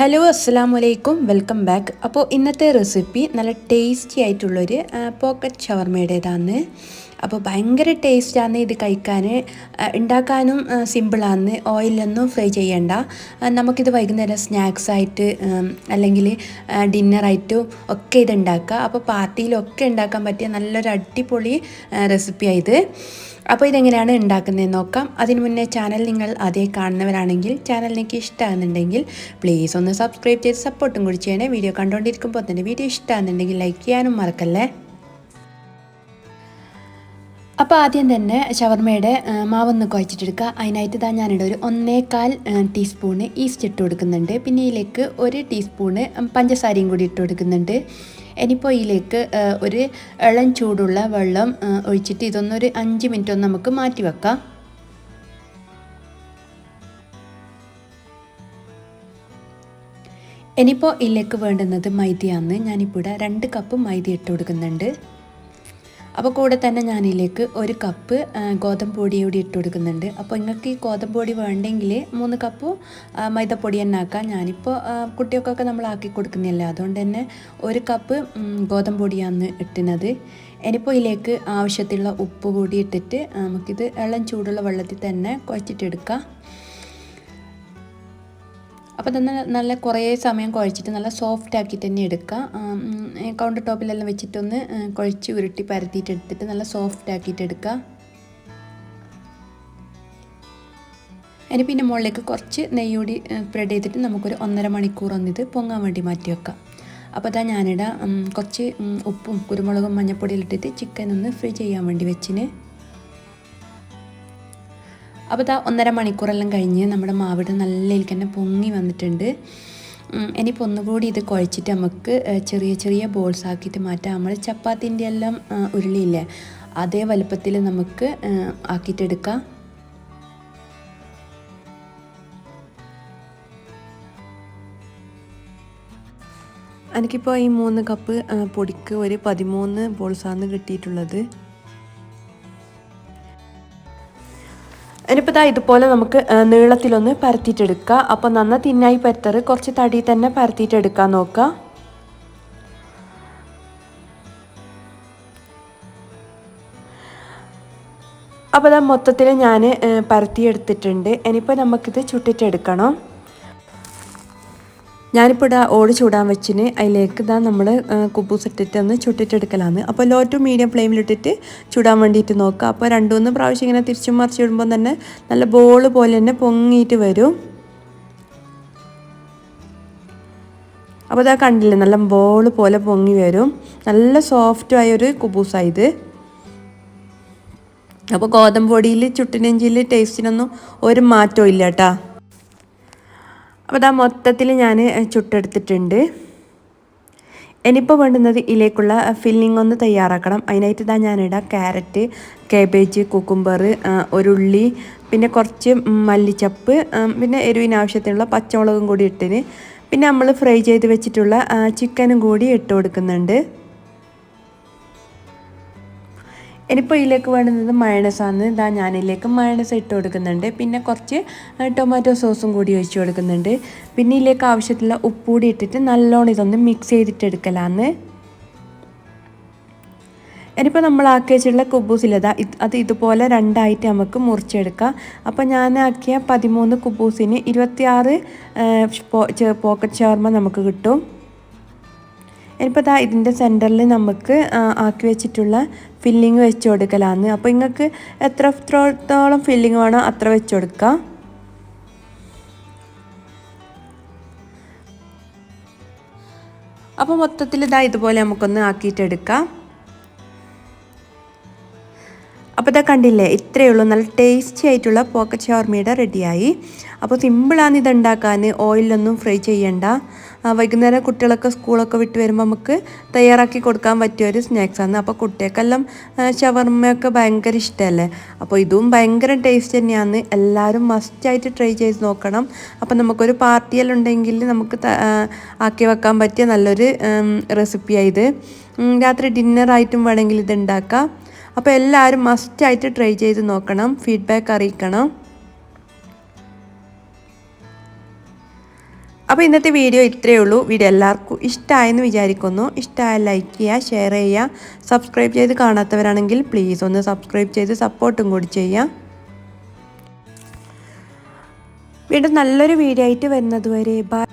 Hello അസ്സാം വലൈക്കും welcome back അപ്പോൾ ഇന്നത്തെ റെസിപ്പി നല്ല ടേസ്റ്റി ആയിട്ടുള്ളൊരു പോക്കറ്റ് ഷവർമയുടേതാണ് അപ്പോൾ ഭയങ്കര ടേസ്റ്റാണ് ഇത് കഴിക്കാൻ ഉണ്ടാക്കാനും സിമ്പിളാണ് ഓയിലൊന്നും ഫ്രൈ ചെയ്യണ്ട. നമുക്കിത് വൈകുന്നേരം സ്നാക്സ് ആയിട്ട് അല്ലെങ്കിൽ ഡിന്നറായിട്ടും ഒക്കെ ഇത് ഉണ്ടാക്കുക അപ്പോൾ പാർട്ടിയിലൊക്കെ ഉണ്ടാക്കാൻ പറ്റിയ നല്ലൊരു അടിപൊളി റെസിപ്പിയാണ് ഇത്. അപ്പോൾ ഇതെങ്ങനെയാണ് ഉണ്ടാക്കുന്നതെന്ന് നോക്കാം. അതിന് മുന്നേ ചാനൽ നിങ്ങൾ അതേ കാണുന്നവരാണെങ്കിൽ ചാനൽ നിങ്ങൾക്ക് ഇഷ്ടമാകുന്നുണ്ടെങ്കിൽ പ്ലീസ് ഒന്ന് സബ്സ്ക്രൈബ് ചെയ്ത് സപ്പോർട്ടും കൂടി ചെയ്യണേ. വീഡിയോ കണ്ടുകൊണ്ടിരിക്കുമ്പോൾ തന്നെ വീഡിയോ ഇഷ്ടമാകുന്നുണ്ടെങ്കിൽ ലൈക്ക് ചെയ്യാനും മറക്കല്ലേ. അപ്പോൾ ആദ്യം തന്നെ ഷവർമയുടെ മാവൊന്ന് കുഴച്ചിട്ടെടുക്കുക. അതിനായിട്ട് ഇതാ ഞാനിവിടെ ഒരു ഒന്നേകാൽ ടീസ്പൂണ് ഈസ്റ്റ് ഇട്ട് കൊടുക്കുന്നുണ്ട്. പിന്നെ ഇതിലേക്ക് ഒരു ടീസ്പൂണ് പഞ്ചസാരയും കൂടി ഇട്ട് കൊടുക്കുന്നുണ്ട്. ഇനിയിപ്പോൾ ഇതിലേക്ക് ഒരു ഇളം ചൂടുള്ള വെള്ളം ഒഴിച്ചിട്ട് ഇതൊന്നൊരു അഞ്ച് മിനിറ്റ് ഒന്ന് നമുക്ക് മാറ്റി വെക്കാം. ഇനിയിപ്പോൾ ഇതിലേക്ക് വേണ്ടുന്നത് മൈദയാണ്. ഞാനിപ്പോൾ ഇവിടെ രണ്ട് കപ്പ് മൈദ ഇട്ട് കൊടുക്കുന്നുണ്ട്. അപ്പോൾ കൂടെ തന്നെ ഞാനിതിലേക്ക് ഒരു കപ്പ് ഗോതമ്പ് പൊടി കൂടി ഇട്ട് കൊടുക്കുന്നുണ്ട്. അപ്പോൾ നിങ്ങൾക്ക് ഈ ഗോതമ്പ് പൊടി വേണ്ടെങ്കിൽ മൂന്ന് കപ്പ് മൈദപ്പൊടി തന്നെ ആക്കാം. ഞാനിപ്പോൾ കുട്ടികൾക്കൊക്കെ നമ്മൾ ആക്കി കൊടുക്കുന്നില്ല അതുകൊണ്ട് തന്നെ ഒരു കപ്പ് ഗോതമ്പ് പൊടിയാണ് ഇട്ടുന്നത്. ഇനിയിപ്പോൾ ഇതിലേക്ക് ആവശ്യത്തിലുള്ള ഉപ്പ് കൂടി ഇട്ടിട്ട് നമുക്കിത് ഇളം ചൂടുള്ള വെള്ളത്തിൽ തന്നെ കുഴച്ചിട്ടെടുക്കാം. അപ്പോൾ തന്നെ നല്ല കുറേ സമയം കുഴച്ചിട്ട് നല്ല സോഫ്റ്റ് ആക്കി തന്നെ എടുക്കുക. കൗണ്ടർ ടോപ്പിലെല്ലാം വെച്ചിട്ടൊന്ന് കുഴച്ച് ഉരുട്ടി പരത്തിയിട്ട് എടുത്തിട്ട് നല്ല സോഫ്റ്റ് ആക്കിയിട്ട് എടുക്കുക. അതിന് പിന്നെ മുകളിലേക്ക് കുറച്ച് നെയ്യൂടി സ്പ്രെഡ് ചെയ്തിട്ട് നമുക്കൊരു ഒന്നര മണിക്കൂർ ഒന്നിത് പൊങ്ങാൻ വേണ്ടി മാറ്റി വെക്കാം അപ്പോൾ അതാ ഞാനിടാം. കുറച്ച് ഉപ്പും കുരുമുളകും മഞ്ഞപ്പൊടിയിലിട്ടിട്ട് ചിക്കൻ ഒന്ന് ഫ്രൈ ചെയ്യാൻ വേണ്ടി വെച്ചിന്. അപ്പോൾ ഇതാ ഒന്നര മണിക്കൂറെല്ലാം കഴിഞ്ഞ് നമ്മുടെ മാവിടെ നല്ല ഇതിലേക്ക് തന്നെ പൊങ്ങി വന്നിട്ടുണ്ട്. ഇനിയിപ്പോൾ ഒന്നുകൂടി ഇത് കുഴച്ചിട്ട് നമുക്ക് ചെറിയ ചെറിയ ബോൾസ് ആക്കിയിട്ട് മാറ്റാം. നമ്മൾ ചപ്പാത്തിന്റെ എല്ലാം ഉരുളിയില്ലേ അതേ വലുപ്പത്തിൽ നമുക്ക് ആക്കിയിട്ടെടുക്കാം. എനിക്കിപ്പോൾ ഈ മൂന്ന് കപ്പ് പൊടിക്ക് ഒരു പതിമൂന്ന് ബോൾസാണ് കിട്ടിയിട്ടുള്ളത്. ഇതാ ഇതുപോലെ നമുക്ക് നീളത്തിലൊന്ന് പരത്തിയിട്ടെടുക്കുക അപ്പോൾ നന്ന തിന്നായി പരത്തറ്. കുറച്ച് തടി തന്നെ പരത്തിയിട്ടെടുക്കാൻ നോക്കുക അപ്പോൾ ഇതാ മൊത്തത്തിൽ ഞാൻ പരത്തിയെടുത്തിട്ടുണ്ട്. ഇനിയിപ്പോൾ നമുക്കിത് ചുട്ടിട്ടെടുക്കണം. ഞാനിപ്പോൾ ഇതാ ഓട് ചൂടാൻ വെച്ചിന്. അതിലേക്ക് ഇതാ നമ്മൾ കുബൂസ് ഇട്ടിട്ട് ഒന്ന് ചുട്ടിട്ടെടുക്കലാണ്. അപ്പോൾ ലോ ടു മീഡിയം ഫ്ലെയിമിലിട്ടിട്ട് ചൂടാൻ വേണ്ടിയിട്ട് നോക്കുക അപ്പോൾ രണ്ടു മൂന്ന് പ്രാവശ്യം ഇങ്ങനെ തിരിച്ചും മറിച്ച് ഇടുമ്പോൾ തന്നെ നല്ല ബോൾ പോലെ തന്നെ പൊങ്ങിയിട്ട് വരും. അപ്പോൾ ഇതാ കണ്ടില്ലേ നല്ല ബോൾ പോലെ പൊങ്ങി വരും. നല്ല സോഫ്റ്റ് ആയൊരു കുബൂസായത് അപ്പോൾ ഗോതമ്പ് പൊടിയിൽ ചുട്ടിനെഞ്ചിയിൽ ടേസ്റ്റിനൊന്നും ഒരു മാറ്റവും ഇല്ല കേട്ടോ അപ്പോൾ അതാ മൊത്തത്തിൽ ഞാൻ ചുട്ടെടുത്തിട്ടുണ്ട്. ഇനിയിപ്പോൾ വേണ്ടുന്നത് ഇതിലേക്കുള്ള ഫില്ലിംഗ് ഒന്ന് തയ്യാറാക്കണം. അതിനായിട്ട് ഇതാ ഞാനിടാം ക്യാരറ്റ് കാബേജ് കുക്കുംബർ ഒരുള്ളി പിന്നെ കുറച്ച് മല്ലിച്ചപ്പ് പിന്നെ എരിവിന് ആവശ്യത്തിനുള്ള പച്ചമുളകും കൂടി ഇട്ടിന്. പിന്നെ നമ്മൾ ഫ്രൈ ചെയ്ത് വെച്ചിട്ടുള്ള ചിക്കനും കൂടി ഇട്ട് കൊടുക്കുന്നുണ്ട്. ഇനിയിപ്പോൾ ഇതിലേക്ക് വേണ്ടുന്നത് മയണസാണ് ഇതാ ഞാനിതിലേക്ക് മയണസ് ഇട്ട് കൊടുക്കുന്നുണ്ട്. പിന്നെ കുറച്ച് ടൊമാറ്റോ സോസും കൂടി ഒഴിച്ച് കൊടുക്കുന്നുണ്ട്. പിന്നെ ഇതിലേക്ക് ആവശ്യത്തിലുള്ള ഉപ്പ് കൂടി ഇട്ടിട്ട് നല്ലോണം ഇതൊന്ന് മിക്സ് ചെയ്തിട്ട് എടുക്കലാന്ന്. ഇനിയിപ്പോൾ നമ്മൾ ആക്കി വെച്ചിട്ടുള്ള കുബൂസിലതാ അത് ഇതുപോലെ രണ്ടായിട്ട് നമുക്ക് മുറിച്ചെടുക്കാം. അപ്പോൾ ഞാൻ ആക്കിയ പതിമൂന്ന് കുബൂസിന് ഇരുപത്തിയാറ് പോക്കറ്റ് ഷവർമ നമുക്ക് കിട്ടും. ഇനിയിപ്പോൾ ഇതാ ഇതിന്റെ സെന്ററിൽ നമുക്ക് ആക്കി വെച്ചിട്ടുള്ള ഫില്ലിങ് വെച്ച് കൊടുക്കലാന്ന്. അപ്പോൾ നിങ്ങൾക്ക് എത്രത്തോളം ഫില്ലിങ് വേണോ അത്ര വെച്ച് കൊടുക്കാം. അപ്പോൾ മൊത്തത്തിൽ ഇതാ ഇതുപോലെ നമുക്കൊന്ന് ആക്കിയിട്ടെടുക്കാം. അപ്പോൾ ഇതാ കണ്ടില്ലേ ഇത്രയേ ഉള്ളൂ നല്ല ടേസ്റ്റി ആയിട്ടുള്ള പോക്കറ്റ് ഷവർമയുടെ റെഡിയായി അപ്പോൾ സിമ്പിളാണ് ഇത് ഉണ്ടാക്കാൻ ഓയിലൊന്നും ഫ്രൈ ചെയ്യണ്ട. വൈകുന്നേരം കുട്ടികളൊക്കെ സ്കൂളൊക്കെ വിട്ട് വരുമ്പോൾ നമുക്ക് തയ്യാറാക്കി കൊടുക്കാൻ പറ്റിയ ഒരു സ്നാക്സാണ് അപ്പോൾ കുട്ടികൾക്കെല്ലാം ഷവർമ്മയൊക്കെ ഭയങ്കര ഇഷ്ടമല്ലേ അപ്പോൾ ഇതും ഭയങ്കര ടേസ്റ്റ് തന്നെയാണ്. എല്ലാവരും മസ്റ്റായിട്ട് ട്രൈ ചെയ്ത് നോക്കണം. അപ്പോൾ നമുക്കൊരു പാർട്ടിയെല്ലാം ഉണ്ടെങ്കിൽ നമുക്ക് ആക്കി വെക്കാൻ പറ്റിയ നല്ലൊരു റെസിപ്പിയായത് രാത്രി ഡിന്നറായിട്ടും വേണമെങ്കിൽ ഇത് ഉണ്ടാക്കാം. അപ്പോൾ എല്ലാവരും മസ്റ്റായിട്ട് ട്രൈ ചെയ്ത് നോക്കണം ഫീഡ്ബാക്ക് അറിയിക്കണം. അപ്പോൾ ഇന്നത്തെ വീഡിയോ ഇത്രയേ ഉള്ളൂ. വീഡിയോ എല്ലാവർക്കും ഇഷ്ടമായെന്ന് വിചാരിക്കുന്നു. ഇഷ്ടമായ ലൈക്ക് ചെയ്യുക ഷെയർ ചെയ്യുക സബ്സ്ക്രൈബ് ചെയ്ത് കാണാത്തവരാണെങ്കിൽ പ്ലീസ് ഒന്ന് സബ്സ്ക്രൈബ് ചെയ്ത് സപ്പോർട്ടും കൂടി ചെയ്യുക. വീണ്ടും നല്ലൊരു വീഡിയോ ആയിട്ട് വരുന്നതുവരെ ബൈ